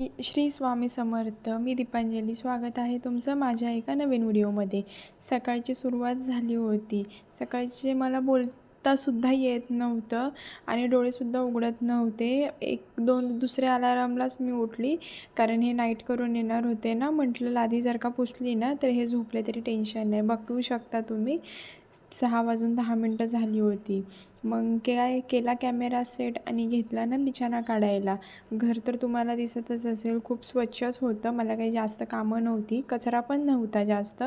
श्री स्वामी समर्थ मी दीपांजली. स्वागत आहे तुमचं माझ्या एका नवीन व्हिडिओमध्ये. सकाळची सुरुवात झाली होती. सकाळचे मला बोलतासुद्धा येत नव्हतं आणि डोळेसुद्धा उघडत नव्हते. एक दोन दुसऱ्या अलारामलाच मी उठली. कारण हे नाईट करून येणार होते ना म्हटलं लादी जर का पुसली ना तर हे झोपले तरी टेन्शन नाही. बघू शकता तुम्ही. सहा वाजून दहा मिनटं झाली होती. मग काय केला कॅमेरा सेट आणि घेतला ना बिछाना काढायला. घर तर तुम्हाला दिसतच असेल खूप स्वच्छच होतं. मला काही जास्त कामं नव्हती. कचरा पण नव्हता जास्त.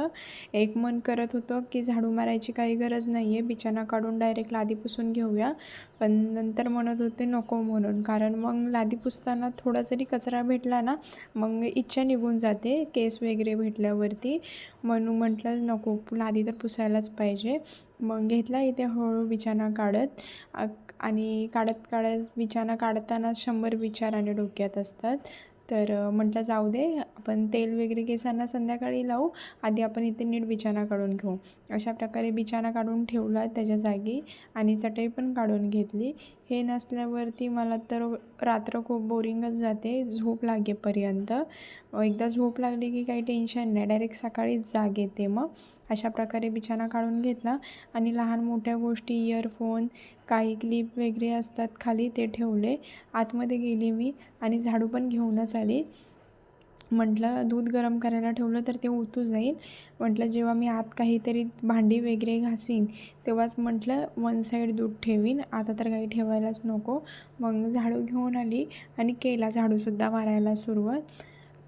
एक मन करत होतं की झाडू मारायची काही गरज नाही आहे बिछाना काढून डायरेक्ट लादी पुसून घेऊया. पण नंतर म्हणत होते नको म्हणून. कारण मग लादी पुसताना थोडा जरी कचरा भेटला ना मग इच्छा निघून जाते. केस वगैरे भेटल्यावरती. म्हणून म्हटलं नको लादी तर पुसायलाच पाहिजे. मग घेतला इथे हळू बिछाना काढत. आणि काढत काढत बिछाना काढताना शंभर विचार आणि डोक्यात असतात. तर म्हटलं जाऊ दे आपण तेल वगैरे केसांना संध्याकाळी लावू. आधी आपण इथे नीट बिछाना काढून घेऊ. अशा प्रकारे बिछाना काढून ठेवला त्याच्या जागी. आणि चटई पण काढून घेतली. हे नसल्यावरती मला तर रात्र खूप बोरिंगच जाते झोप लागेपर्यंत. एकदा झोप लागली की काही टेन्शन नाही डायरेक्ट सकाळीच जाग येते मग. अशा प्रकारे बिछाना काढून घेतला आणि लहान मोठ्या गोष्टी इयरफोन काही क्लिप वगैरे असतात खाली ते ठेवले. आतमध्ये गेली मी आणि झाडू पण घेऊनच आली. म्हटलं दूध गरम करायला ठेवलं तर ते ओतू जाईल. म्हटलं जेव्हा मी आत काहीतरी भांडी वगैरे घासीन तेव्हाच म्हटलं वन साईड दूध ठेवीन. आता तर काही ठेवायलाच नको. मग झाडू घेऊन आली आणि केला झाडूसुद्धा मारायला सुरुवात.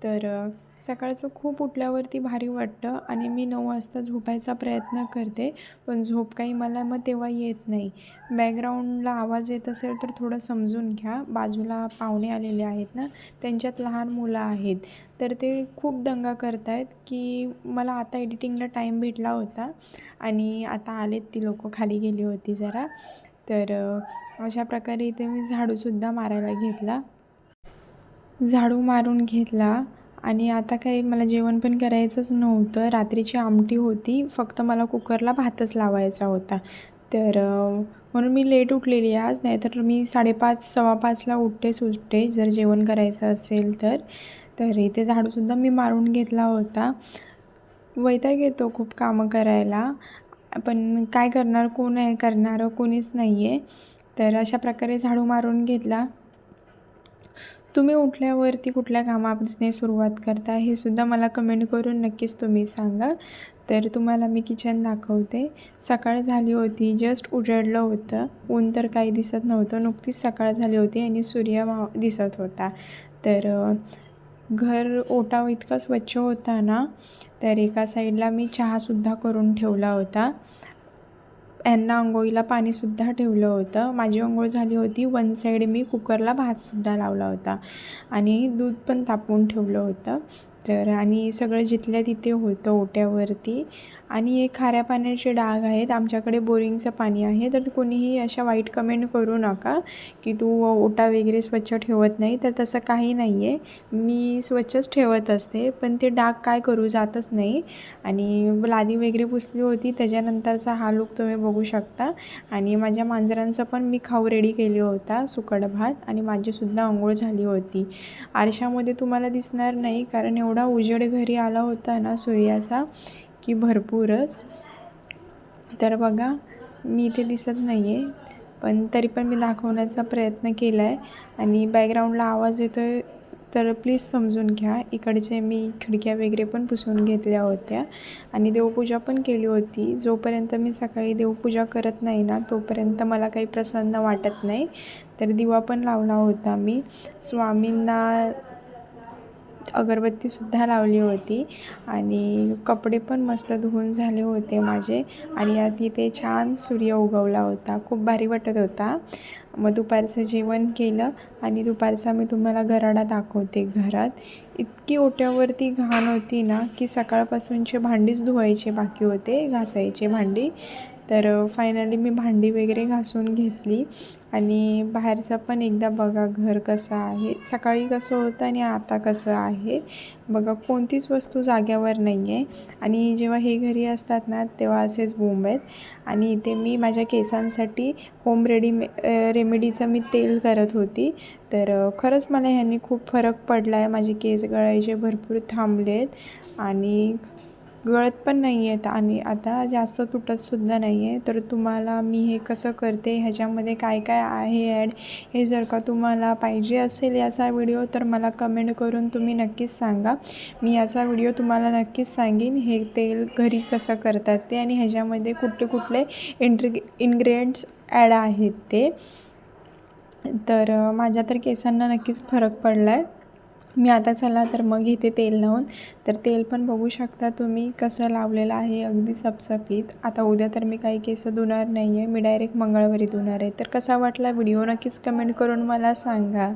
तर सकाळचं खूप उठल्यावरती भारी वाटतं आणि मी नऊ वाजता झोपायचा प्रयत्न करते पण झोप काही मला मग तेव्हा येत नाही. बॅकग्राऊंडला आवाज येत असेल तर थोडं समजून घ्या. बाजूला पाहुणे आलेले आहेत ना त्यांच्यात लहान मुलं आहेत. तर ते खूप दंगा करत आहेत की मला आता एडिटिंगला टाईम भेटला होता आणि आता आलेत ती लोकं खाली गेली होती जरा. तर अशा प्रकारे इथे मी झाडूसुद्धा मारायला घेतला. झाडू मारून घेतला. आणि आता काही मला जेवण पण करायचंच नव्हतं. रात्रीची आमटी होती. फक्त मला कुकरला भातच लावायचा होता. तर म्हणून मी लेट उठलेली आज. नाहीतर मी साडेपाच सव्वा पाचला उठते सुटते. जर जेवण करायचं असेल तर. तर इथे झाडूसुद्धा मी मारून घेतला होता. वैताग येतो खूप कामं करायला. पण काय करणार कोण आहे करणारं कोणीच नाही आहे तर अशा प्रकारे झाडू मारून घेतला. तुम्ही उठल्यावरती कुठल्या कामापासून सुरुवात करता हे सुद्धा मला कमेंट करून नक्कीच तुम्ही सांगा. तर तुम्हाला मी किचन दाखवते. सकाळ झाली होती जस्ट उजडलं होतं. ऊन तर काही दिसत नव्हतं नुकतीच सकाळ झाली होती आणि सूर्य मा दिसत होता. तर घर ओटाव इतका स्वच्छ होता ना तर एका साईडला मी चहासुद्धा करून ठेवला होता. यांना आंघोळीला पाणीसुद्धा ठेवलं होतं. माझी आंघोळ झाली होती. वन साईड मी कुकरला भातसुद्धा लावला होता. आणि दूध पण तापवून ठेवलं होतं. तर आणि सगळं जिथल्या तिथे होतं ओट्यावरती आणि एक खाऱ्या पाण्याचे डाग आहेत. आमच्याकडे बोरिंगचं पाणी आहे. तर कोणीही अशा वाईट कमेंट करू नका की तू ओटा वगैरे स्वच्छ ठेवत नाही. तर तसं काही नाही आहे मी स्वच्छच ठेवत असते. पण ते डाग काय करू जातच नाही. आणि लादी वगैरे पुसली होती. त्याच्यानंतरचा हा लुक तुम्ही बघू शकता. आणि माझ्या मांजरांचं पण मी खाऊ रेडी केली होता. सुकट भात आणि माझीसुद्धा आंघोळ झाली होती. आरशामध्ये तुम्हाला दिसणार नाही. कारण एवढं एवढा उजेड घरी आला होता ना सूर्याचा की भरपूरच. तर बघा मी इथे दिसत नाही आहे पण तरी पण मी दाखवण्याचा प्रयत्न केला आहे आणि बॅकग्राऊंडला आवाज येतो आहे तर प्लीज समजून घ्या. इकडचे मी खिडक्या वगैरे पण पुसून घेतल्या होत्या. आणि देवपूजा पण केली होती. जोपर्यंत मी सकाळी देवपूजा करत नाही ना तोपर्यंत मला काही प्रसन्न वाटत नाही. तर दिवा पण लावला होता मी. स्वामींना अगरबत्तीसुद्धा लावली होती आणि कपडे पण मस्त धुवून झाले होते माझे आणि आधी ते छान सूर्य उगवला होता. खूप भारी वाटत होता. मग दुपारचं जेवण केलं आणि दुपारचा मी तुम्हाला गराडा दाखवते घरात. इतकी ओट्यावरती घाण होती ना की सकाळपासूनचे भांडीच धुवायचे बाकी होते घासायचे भांडी. तर फायनली मी भांडी वगैरे घासून घेतली. आणि बाहेरचं पण एकदा बघा घर कसं आहे. सकाळी कसं होतं आणि आता कसं आहे. बघा कोणतीच वस्तू जाग्यावर नाही आहे आणि जेव्हा हे घरी असतात ना तेव्हा असेच बोंब आहेत. आणि इथे मी माझ्या केसांसाठी होम रेडीमे रेमेडीचं मी तेल करत होती. तर खरंच मला ह्यांनी खूप फरक पडला आहे माझे केस गळायचे भरपूर थांबले आहेत आणि गळत पण नाही आहेत आणि आता जास्त तुटतसुद्धा नाही आहे. तर तुम्हाला मी हे कसं करते? ह्याच्यामध्ये काय काय आहे ॲड? हे जर का तुम्हाला पाहिजे असेल याचा व्हिडिओ तर मला कमेंट करून तुम्ही नक्कीच सांगा. मी याचा व्हिडिओ तुम्हाला नक्कीच सांगेन. हे तेल घरी कसं करतात ते आणि ह्याच्यामध्ये कुठले कुठले इंट्रि इन्ग्रेडियंट्स ॲड आहेत ते. तर माझ्या तर केसांना नक्कीच फरक पडला आहे मी आता चला तर मग घेते तेल लावून. तर तेल पण बघू शकता तुम्ही कसं लावलेलं आहे अगदी सपसपीत. आता उद्या तर मी काही केस धुणार नाही आहे मी डायरेक्ट मंगळवारी धुणार आहे. तर कसा वाटला व्हिडिओ नक्कीच कमेंट करून मला सांगा.